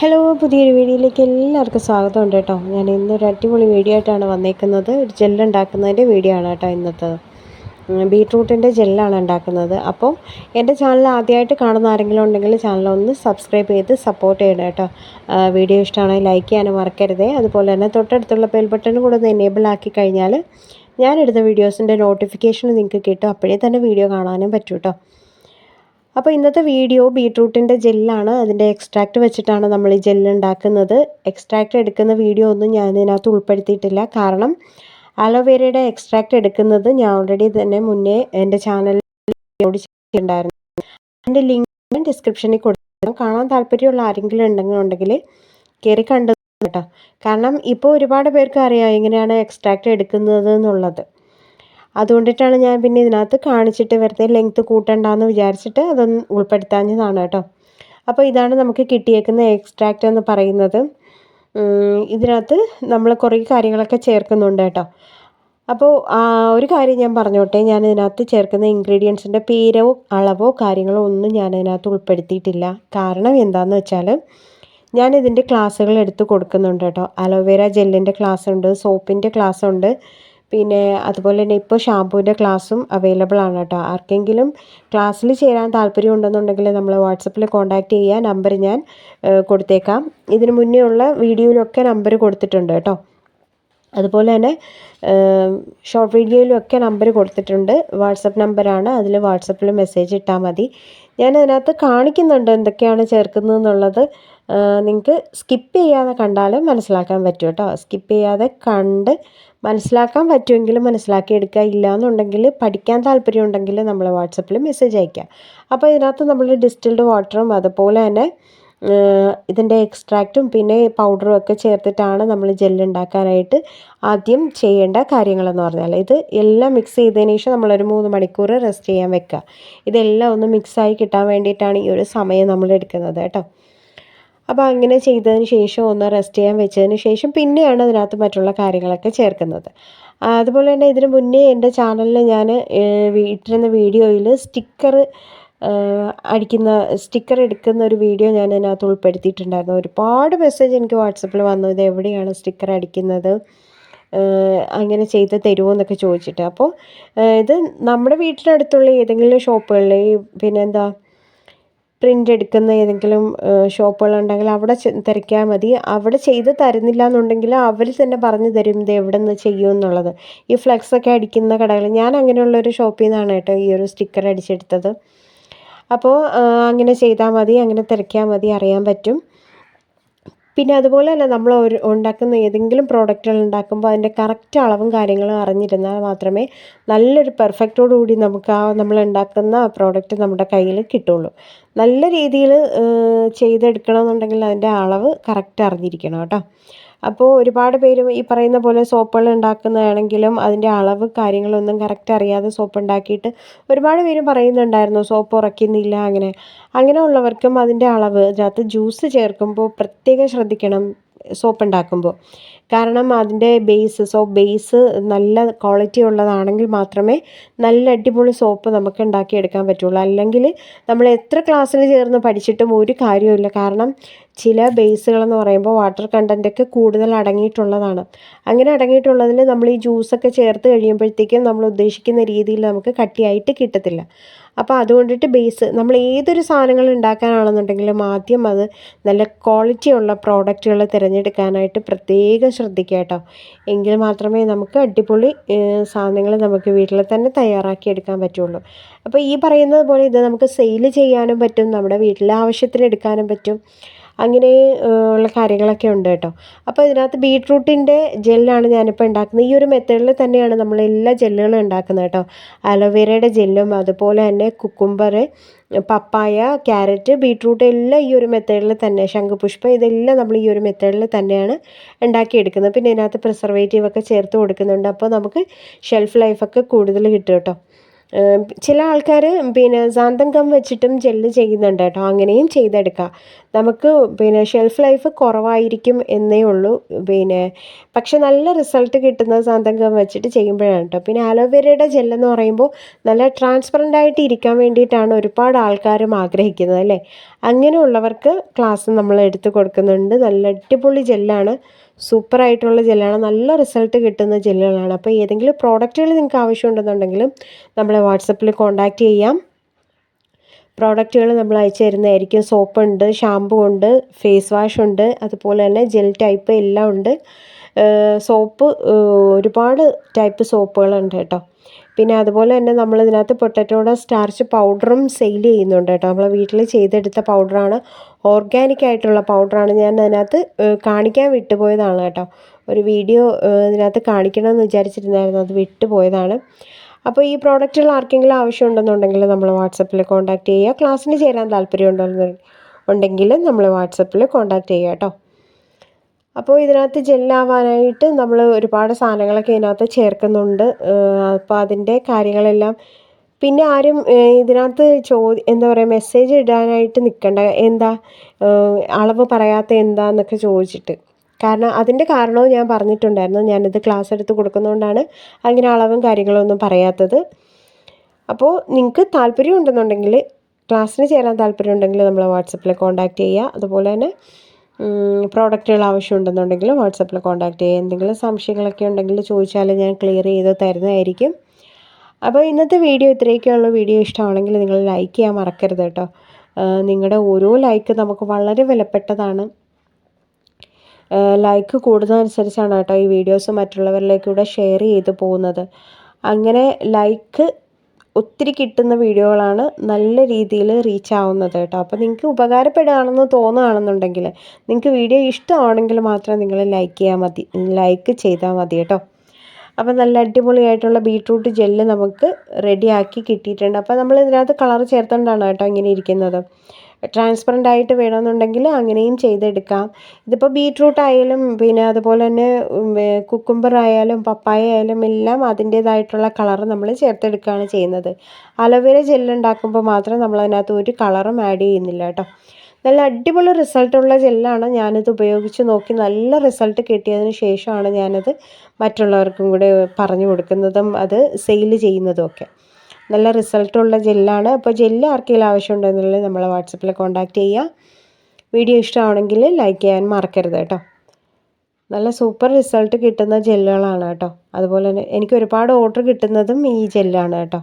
Hello പുതിയൊരു വീഡിയോയിലേക്ക് എല്ലാവർക്കും സ്വാഗതം ഉണ്ട് കേട്ടോ. ഞാൻ ഇന്നൊരു അടിപൊളി വീഡിയോ ആയിട്ടാണ് വന്നേക്കുന്നത്. ഒരു ജെല്ലുണ്ടാക്കുന്നതിന്റെ വീഡിയോ ആണ് കേട്ടോ ഇന്നത്തെ. ബീട്രൂട്ടിന്റെ ജെല്ലാണ് ഉണ്ടാക്കുന്നത്. അപ്പോൾ എന്റെ ചാനൽ ആദ്യമായിട്ട് കാണുന്ന ആരെങ്കിലും ഉണ്ടെങ്കിൽ ചാനൽ ഒന്ന് സബ്സ്ക്രൈബ് ചെയ്ത് സപ്പോർട്ട് ചെയ്യണം കേട്ടോ. വീഡിയോ ഇഷ്ടമാണെങ്കിൽ ലൈക്ക് ചെയ്യാനും മറക്കരുതേ. അതുപോലെ തന്നെ തൊട്ടടുത്തുള്ള ബെൽ ബട്ടൺ കൂടെ ഒന്ന് എനേബിൾ ആക്കി കഴിഞ്ഞാൽ ഞാനെടുത്ത വീഡിയോസിന്റെ നോട്ടിഫിക്കേഷൻ നിങ്ങൾക്ക് കിട്ടും. അപ്പോഴേ തന്നെ വീഡിയോ കാണാനും പറ്റും കേട്ടോ. അപ്പോൾ ഇന്നത്തെ വീഡിയോ ബീട്രൂട്ടിന്റെ ജെല്ലാണ്. അതിന്റെ എക്സ്ട്രാക്റ്റ് വെച്ചിട്ടാണ് നമ്മൾ ഈ ജെല്ല് ഉണ്ടാക്കുന്നത്. എക്സ്ട്രാക്റ്റ് എടുക്കുന്ന വീഡിയോ ഒന്നും ഞാൻ ഇതിനകത്ത് ഉൾപ്പെടുത്തിയിട്ടില്ല. കാരണം അലോവേരയുടെ എക്സ്ട്രാക്റ്റ് എടുക്കുന്നത് ഞാൻ ഓൾറെഡി തന്നെ മുന്നേ എന്റെ ചാനലിൽ ചെയ്തിട്ടുണ്ടായിരുന്നു. അതിന്റെ ലിങ്ക് ഡിസ്ക്രിപ്ഷനിൽ കൊടുത്തു കാണാൻ താല്പര്യമുള്ള ആരെങ്കിലും ഉണ്ടെങ്കിൽ ഉണ്ടെങ്കിൽ കയറി കണ്ടത് കേട്ടോ. കാരണം ഇപ്പോൾ ഒരുപാട് പേർക്ക് അറിയാം എങ്ങനെയാണ് എക്സ്ട്രാക്റ്റ് എടുക്കുന്നത് എന്നുള്ളത്. അതുകൊണ്ടിട്ടാണ് ഞാൻ പിന്നെ ഇതിനകത്ത് കാണിച്ചിട്ട് വെറുതെ ലെങ്ത്ത് കൂട്ടണ്ടെന്ന് വിചാരിച്ചിട്ട് അതൊന്ന് ഉൾപ്പെടുത്താഞ്ഞതാണ് കേട്ടോ. അപ്പോൾ ഇതാണ് നമുക്ക് കിട്ടിയേക്കുന്ന എക്സ്ട്രാക്റ്റ് എന്ന് പറയുന്നത്. ഇതിനകത്ത് നമ്മൾ കുറേ കാര്യങ്ങളൊക്കെ ചേർക്കുന്നുണ്ട് കേട്ടോ. അപ്പോൾ ഒരു കാര്യം ഞാൻ പറഞ്ഞോട്ടെ. ഞാൻ ഇതിനകത്ത് ചേർക്കുന്ന ഇൻഗ്രീഡിയൻസിന്റെ പേരോ അളവോ കാര്യങ്ങളോ ഒന്നും ഞാൻ ഇതിനകത്ത് ഉൾപ്പെടുത്തിയിട്ടില്ല. കാരണം എന്താണെന്ന് വെച്ചാൽ ഞാൻ ഇതിന്റെ ക്ലാസ്സുകൾ എടുത്ത് കൊടുക്കുന്നുണ്ട് കേട്ടോ. അലോവേര ജെല്ലിന്റെ ക്ലാസ് ഉണ്ട് സോപ്പിന്റെ ക്ലാസ് ഉണ്ട് പിന്നെ അതുപോലെ തന്നെ ഇപ്പോൾ ഷാംപൂവിന്റെ ക്ലാസ്സും അവൈലബിൾ ആണ് കേട്ടോ. ആർക്കെങ്കിലും ക്ലാസ്സിൽ ചേരാൻ താല്പര്യം ഉണ്ടെന്നുണ്ടെങ്കിൽ നമ്മൾ വാട്സപ്പിൽ കോൺടാക്റ്റ് ചെയ്യുക. നമ്പർ ഞാൻ കൊടുത്തേക്കാം. ഇതിന് മുന്നേ ഉള്ള വീഡിയോയിലൊക്കെ നമ്പർ കൊടുത്തിട്ടുണ്ട് കേട്ടോ. അതുപോലെ തന്നെ ഷോർട്ട് വീഡിയോയിലൊക്കെ നമ്പർ കൊടുത്തിട്ടുണ്ട്. വാട്സപ്പ് നമ്പറാണ് അതിൽ വാട്സപ്പിൽ മെസ്സേജ് ഇട്ടാൽ മതി. ഞാൻ അതിനകത്ത് കാണിക്കുന്നുണ്ട് എന്തൊക്കെയാണ് ചേർക്കുന്നത് എന്നുള്ളത് നിങ്ങൾക്ക് സ്കിപ്പ് ചെയ്യാതെ കണ്ടാലും മനസ്സിലാക്കാൻ പറ്റും കേട്ടോ. സ്കിപ്പ് ചെയ്യാതെ കണ്ട് മനസ്സിലാക്കാൻ പറ്റുമെങ്കിൽ മനസ്സിലാക്കി എടുക്കുക. ഇല്ല എന്നുണ്ടെങ്കിൽ പഠിക്കാൻ താല്പര്യമുണ്ടെങ്കിൽ നമ്മൾ വാട്സപ്പിൽ മെസ്സേജ് അയക്കാം അപ്പോൾ ഇതിനകത്ത് നമ്മൾ ഡിസ്റ്റിൽഡ് വാട്ടറും അതുപോലെ തന്നെ ഇതിന്റെ എക്സ്ട്രാക്റ്റും പിന്നെ പൗഡറും ഒക്കെ ചേർത്തിട്ടാണ് നമ്മൾ ജെല്ലുണ്ടാക്കാനായിട്ട് ആദ്യം ചെയ്യേണ്ട കാര്യങ്ങളെന്ന് പറഞ്ഞാൽ ഇത് എല്ലാം മിക്സ് ചെയ്തതിന് ശേഷം നമ്മളൊരു മൂന്ന് മണിക്കൂർ റെസ്റ്റ് ചെയ്യാൻ വെക്കുക. ഇതെല്ലാം ഒന്ന് മിക്സായി കിട്ടാൻ വേണ്ടിയിട്ടാണ് ഈ ഒരു സമയം നമ്മൾ എടുക്കുന്നത് കേട്ടോ. അപ്പോൾ അങ്ങനെ ചെയ്തതിന് ശേഷം ഒന്ന് റെസ്റ്റ് ചെയ്യാൻ വെച്ചതിന് ശേഷം പിന്നെയാണ് അതിനകത്ത് മറ്റുള്ള കാര്യങ്ങളൊക്കെ ചേർക്കുന്നത്. അതുപോലെ തന്നെ ഇതിന് മുന്നേ എന്റെ ചാനലിൽ ഞാൻ ഇട്ടിരുന്ന വീഡിയോയിൽ സ്റ്റിക്കർ അടിക്കുന്ന സ്റ്റിക്കർ എടുക്കുന്ന ഒരു വീഡിയോ ഞാൻ അതിനകത്ത് ഉൾപ്പെടുത്തിയിട്ടുണ്ടായിരുന്നു. ഒരുപാട് മെസ്സേജ് എനിക്ക് വാട്സപ്പിൽ വന്നു ഇത് എവിടെയാണ് സ്റ്റിക്കർ അടിക്കുന്നത്? അങ്ങനെ ചെയ്ത് തരുമോ? എന്നൊക്കെ ചോദിച്ചിട്ട്. അപ്പോൾ ഇത് നമ്മുടെ വീട്ടിനടുത്തുള്ള ഏതെങ്കിലും ഷോപ്പുകളിൽ പിന്നെന്താ പ്രിന്റ് എടുക്കുന്ന ഏതെങ്കിലും ഷോപ്പുകളുണ്ടെങ്കിൽ അവിടെ തിരക്കിയാൽ മതി. അവിടെ ചെയ്ത് തരുന്നില്ല എന്നുണ്ടെങ്കിൽ അവർ തന്നെ പറഞ്ഞു തരും ഇത് എവിടെ നിന്ന് ചെയ്യും എന്നുള്ളത്. ഈ ഫ്ലെക്സ് ഒക്കെ അടിക്കുന്ന കടകൾ ഞാൻ അങ്ങനെയുള്ളൊരു ഷോപ്പിൽ നിന്നാണ് കേട്ടോ ഈ ഒരു സ്റ്റിക്കർ അടിച്ചെടുത്തത്. അപ്പോൾ അങ്ങനെ ചെയ്താൽ മതി അങ്ങനെ തിരക്കിയാൽ മതി അറിയാൻ പറ്റും. പിന്നെ അതുപോലെ തന്നെ നമ്മൾ ഉണ്ടാക്കുന്ന ഏതെങ്കിലും പ്രോഡക്റ്റുകൾ ഉണ്ടാക്കുമ്പോൾ അതിന്റെ കറക്റ്റ് അളവും കാര്യങ്ങളും അറിഞ്ഞിരുന്നാൽ മാത്രമേ നല്ലൊരു പെർഫെക്റ്റോടുകൂടി നമുക്ക് ആ നമ്മൾ ഉണ്ടാക്കുന്ന പ്രോഡക്റ്റ് നമ്മുടെ കയ്യിൽ കിട്ടുള്ളൂ. നല്ല രീതിയിൽ ചെയ്തെടുക്കണമെന്നുണ്ടെങ്കിൽ അതിന്റെ അളവ് കറക്റ്റ് അറിഞ്ഞിരിക്കണം കേട്ടോ. അപ്പോൾ ഒരുപാട് പേര് ഈ പറയുന്ന പോലെ സോപ്പുകൾ ഉണ്ടാക്കുന്നതാണെങ്കിലും അതിന്റെ അളവ് കാര്യങ്ങളൊന്നും കറക്റ്റ് അറിയാതെ സോപ്പ് ഉണ്ടാക്കിയിട്ട് ഒരുപാട് പേര് പറയുന്നുണ്ടായിരുന്നു സോപ്പ് ഉറക്കുന്നില്ല അങ്ങനെ. അങ്ങനെയുള്ളവർക്കും അതിന്റെ അളവ് അതിനകത്ത് ജ്യൂസ് ചേർക്കുമ്പോൾ പ്രത്യേകം ശ്രദ്ധിക്കണം സോപ്പ് ഉണ്ടാക്കുമ്പോൾ. കാരണം അതിന്റെ ബേസ് സോപ്പ് ബേസ് നല്ല ക്വാളിറ്റി ഉള്ളതാണെങ്കിൽ മാത്രമേ നല്ല അടിപൊളി സോപ്പ് നമുക്ക് ഉണ്ടാക്കിയെടുക്കാൻ പറ്റുള്ളൂ. അല്ലെങ്കിൽ നമ്മൾ എത്ര ക്ലാസ്സിൽ ചേർന്ന് പഠിച്ചിട്ടും ഒരു കാര്യമില്ല കാരണം ചില ബേസുകളെന്ന് പറയുമ്പോൾ വാട്ടർ കണ്ടന്റൊക്കെ കൂടുതൽ അടങ്ങിയിട്ടുള്ളതാണ്. അങ്ങനെ അടങ്ങിയിട്ടുള്ളതിൽ നമ്മൾ ഈ ജ്യൂസൊക്കെ ചേർത്ത് കഴിയുമ്പോഴത്തേക്കും നമ്മൾ ഉദ്ദേശിക്കുന്ന രീതിയിൽ നമുക്ക് കട്ടിയായിട്ട് കിട്ടത്തില്ല. അപ്പോൾ അതുകൊണ്ടിട്ട് ബേസ് നമ്മൾ ഏതൊരു സാധനങ്ങൾ ഉണ്ടാക്കാനാണെന്നുണ്ടെങ്കിലും ആദ്യം അത് നല്ല ക്വാളിറ്റി ഉള്ള പ്രോഡക്റ്റുകൾ തിരഞ്ഞെടുക്കാനായിട്ട് പ്രത്യേകം ശ്രദ്ധിക്കുക കേട്ടോ. എങ്കിൽ മാത്രമേ നമുക്ക് അടിപൊളി സാധനങ്ങൾ നമുക്ക് വീട്ടിൽ തന്നെ തയ്യാറാക്കി എടുക്കാൻ പറ്റുള്ളൂ. അപ്പോൾ ഈ പറയുന്നത് പോലെ ഇത് നമുക്ക് സെയിൽ ചെയ്യാനും പറ്റും നമ്മുടെ വീട്ടിലെ ആവശ്യത്തിന് എടുക്കാനും പറ്റും. അങ്ങനെ ഉള്ള കാര്യങ്ങളൊക്കെ ഉണ്ട് കേട്ടോ. അപ്പോൾ ഇതിനകത്ത് ബീട്രൂട്ടിന്റെ ജെല്ലാണ് ഞാനിപ്പോൾ ഉണ്ടാക്കുന്നത്. ഈ ഒരു മെത്തേഡിൽ തന്നെയാണ് നമ്മൾ എല്ലാ ജെല്ലുകളും ഉണ്ടാക്കുന്നത് കേട്ടോ. അലോവേരയുടെ ജെല്ലും അതുപോലെ തന്നെ കുക്കുംബർ പപ്പായ ക്യാരറ്റ് ബീട്രൂട്ട് എല്ലാം ഈ ഒരു മെത്തേഡിൽ തന്നെ ശംഖുപുഷ്പം ഇതെല്ലാം നമ്മൾ ഈ ഒരു മെത്തേഡിൽ തന്നെയാണ് ഉണ്ടാക്കിയെടുക്കുന്നത്. പിന്നെ ഇതിനകത്ത് പ്രിസർവേറ്റീവ് ഒക്കെ ചേർത്ത് കൊടുക്കുന്നുണ്ട്. അപ്പോൾ നമുക്ക് ഷെൽഫ് ലൈഫൊക്കെ കൂടുതൽ കിട്ടും കേട്ടോ. ചില ആൾക്കാർ പിന്നെ സാന്തം കം വെച്ചിട്ടും ജെല്ല് ചെയ്യുന്നുണ്ട് കേട്ടോ. അങ്ങനെയും ചെയ്തെടുക്കാം. നമുക്ക് പിന്നെ ഷെൽഫ് ലൈഫ് കുറവായിരിക്കും എന്നേ ഉള്ളൂ. പിന്നെ പക്ഷെ നല്ല റിസൾട്ട് കിട്ടുന്നത് സാന്തം കം വെച്ചിട്ട് ചെയ്യുമ്പോഴാണ് കേട്ടോ. പിന്നെ അലോവേരയുടെ ജെല്ലെന്ന് പറയുമ്പോൾ നല്ല ട്രാൻസ്പെറന്റ് ആയിട്ട് ഇരിക്കാൻ വേണ്ടിയിട്ടാണ് ഒരുപാട് ആൾക്കാരും ആഗ്രഹിക്കുന്നത് അല്ലേ? അങ്ങനെയുള്ളവർക്ക് ക്ലാസ് നമ്മൾ എടുത്തു കൊടുക്കുന്നുണ്ട്. നല്ല അടിപൊളി ജെല്ലാണ് സൂപ്പറായിട്ടുള്ള ജെല്ലാണ്. നല്ല റിസൾട്ട് കിട്ടുന്ന ജെല്ലുകളാണ്. അപ്പോൾ ഏതെങ്കിലും പ്രോഡക്റ്റുകൾ നിങ്ങൾക്ക് ആവശ്യമുണ്ടെന്നുണ്ടെങ്കിൽ നമ്മളെ വാട്സപ്പിൽ കോൺടാക്റ്റ് ചെയ്യാം. പ്രോഡക്റ്റുകൾ നമ്മൾ അയച്ചു തരുന്നതായിരിക്കും. സോപ്പ് ഉണ്ട് ഷാമ്പു ഉണ്ട് ഫേസ് വാഷ് ഉണ്ട് അതുപോലെ തന്നെ ജെൽ ടൈപ്പ് എല്ലാം ഉണ്ട്. സോപ്പ് ഒരുപാട് ടൈപ്പ് സോപ്പുകളുണ്ട് കേട്ടോ. പിന്നെ അതുപോലെ തന്നെ നമ്മൾ ഇതിനകത്ത് പൊട്ടറ്റോയുടെ സ്റ്റാർച്ച് പൗഡറും സെയിൽ ചെയ്യുന്നുണ്ട് കേട്ടോ. നമ്മൾ വീട്ടിൽ ചെയ്തെടുത്ത പൗഡറാണ് ഓർഗാനിക് ആയിട്ടുള്ള പൗഡറാണ് ഞാൻ അതിനകത്ത് കാണിക്കാൻ വിട്ടുപോയതാണ് കേട്ടോ. ഒരു വീഡിയോ ഇതിനകത്ത് കാണിക്കണമെന്ന് വിചാരിച്ചിരുന്നായിരുന്നു. അത് വിട്ടുപോയതാണ്. അപ്പോൾ ഈ പ്രോഡക്റ്റുകൾ ആർക്കെങ്കിലും ആവശ്യമുണ്ടെന്നുണ്ടെങ്കിൽ നമ്മൾ വാട്സപ്പിൽ കോൺടാക്റ്റ് ചെയ്യുക. ക്ലാസ്സിന് ചേരാൻ താല്പര്യമുണ്ടെന്ന് ഉണ്ടെങ്കിൽ നമ്മൾ വാട്സപ്പിൽ കോൺടാക്റ്റ് ചെയ്യുക കേട്ടോ. അപ്പോൾ ഇതിനകത്ത് ജെല്ലാവാനായിട്ട് നമ്മൾ ഒരുപാട് സാധനങ്ങളൊക്കെ ഇതിനകത്ത് ചേർക്കുന്നുണ്ട്. അപ്പോൾ അതിന്റെ കാര്യങ്ങളെല്ലാം പിന്നെ ആരും ഇതിനകത്ത് ചോ എന്താ പറയുക മെസ്സേജ് ഇടാനായിട്ട് നിൽക്കണ്ട എന്താ അളവ് പറയാത്ത എന്താന്നൊക്കെ ചോദിച്ചിട്ട്. കാരണം അതിന്റെ കാരണവും ഞാൻ പറഞ്ഞിട്ടുണ്ടായിരുന്നു. ഞാനിത് ക്ലാസ് എടുത്ത് കൊടുക്കുന്നതുകൊണ്ടാണ് അങ്ങനെ അളവും കാര്യങ്ങളൊന്നും പറയാത്തത്. അപ്പോൾ നിങ്ങൾക്ക് താല്പര്യം ഉണ്ടെന്നുണ്ടെങ്കിൽ ക്ലാസ്സിന് ചേരാൻ താല്പര്യം ഉണ്ടെങ്കിൽ നമ്മൾ വാട്സപ്പിൽ കോൺടാക്റ്റ് ചെയ്യുക അതുപോലെ തന്നെ പ്രോഡക്റ്റുകൾ ആവശ്യമുണ്ടെന്നുണ്ടെങ്കിൽ വാട്സപ്പിൽ കോൺടാക്റ്റ് ചെയ്യുക എന്തെങ്കിലും സംശയങ്ങളൊക്കെ ഉണ്ടെങ്കിൽ ചോദിച്ചാൽ ഞാൻ ക്ലിയർ ചെയ്ത് തരുന്നതായിരിക്കും. അപ്പോൾ ഇന്നത്തെ വീഡിയോ ഇത്രയൊക്കെയുള്ള. വീഡിയോ ഇഷ്ടമാണെങ്കിൽ നിങ്ങൾ ലൈക്ക് ചെയ്യാൻ മറക്കരുത് കേട്ടോ. നിങ്ങളുടെ ഓരോ ലൈക്ക് നമുക്ക് വളരെ വിലപ്പെട്ടതാണ്. ലൈക്ക് കൂടുന്നതനുസരിച്ചാണ് കേട്ടോ ഈ വീഡിയോസ് മറ്റുള്ളവരിലേക്കൂടെ ഷെയർ ചെയ്ത് പോകുന്നത്. അങ്ങനെ ലൈക്ക് ഒത്തിരി കിട്ടുന്ന വീഡിയോകളാണ് നല്ല രീതിയിൽ റീച്ച് ആവുന്നത് കേട്ടോ. അപ്പോൾ നിങ്ങൾക്ക് ഉപകാരപ്പെടുകയാണെന്ന് തോന്നുകയാണെന്നുണ്ടെങ്കിൽ നിങ്ങൾക്ക് വീഡിയോ ഇഷ്ടമാണെങ്കിൽ മാത്രം നിങ്ങൾ ലൈക്ക് ചെയ്യാൻ മതി. ലൈക്ക് ചെയ്താൽ മതി കേട്ടോ. അപ്പോൾ നല്ല അടിപൊളിയായിട്ടുള്ള ബീട്രൂട്ട് ജെല്ല് നമുക്ക് റെഡിയാക്കി കിട്ടിയിട്ടുണ്ട്. അപ്പോൾ നമ്മൾ ഇതിനകത്ത് കളർ ചേർത്തുകൊണ്ടാണ് കേട്ടോ ഇങ്ങനെ ഇരിക്കുന്നത്. ട്രാൻസ്പെറന്റ് ആയിട്ട് വേണമെന്നുണ്ടെങ്കിൽ അങ്ങനെയും ചെയ്തെടുക്കാം. ഇതിപ്പോൾ ബീട്രൂട്ട് ആയാലും പിന്നെ അതുപോലെ തന്നെ കുക്കുംബർ ആയാലും പപ്പായ ആയാലും എല്ലാം അതിന്റേതായിട്ടുള്ള കളർ നമ്മൾ ചേർത്തെടുക്കുകയാണ് ചെയ്യുന്നത്. അലോവേര ജെല്ലുണ്ടാക്കുമ്പോൾ മാത്രം നമ്മൾ അതിനകത്ത് ഒരു കളറും ആഡ് ചെയ്യുന്നില്ല കേട്ടോ. നല്ല അടിപൊളി റിസൾട്ടുള്ള ജെല്ലാണ് ഞാനിത് ഉപയോഗിച്ച് നോക്കി നല്ല റിസൾട്ട് കിട്ടിയതിന് ശേഷമാണ് ഞാനത് മറ്റുള്ളവർക്കും കൂടെ പറഞ്ഞു കൊടുക്കുന്നതും അത് സെയിൽ ചെയ്യുന്നതും ഒക്കെ. നല്ല റിസൾട്ടുള്ള ജെല്ലാണ്. അപ്പോൾ ജെല്ല് ആർക്കെങ്കിലും ആവശ്യമുണ്ടെന്നുള്ളത് നമ്മളെ വാട്സപ്പിൽ കോൺടാക്റ്റ് ചെയ്യുക വീഡിയോ ഇഷ്ടമാണെങ്കിൽ ലൈക്ക് ചെയ്യാൻ മറക്കരുത് കേട്ടോ. നല്ല സൂപ്പർ റിസൾട്ട് കിട്ടുന്ന ജെല്ലുകളാണ് കേട്ടോ. അതുപോലെ തന്നെ എനിക്ക് ഒരുപാട് ഓർഡർ കിട്ടുന്നതും ഈ ജെല്ലാണ് കേട്ടോ.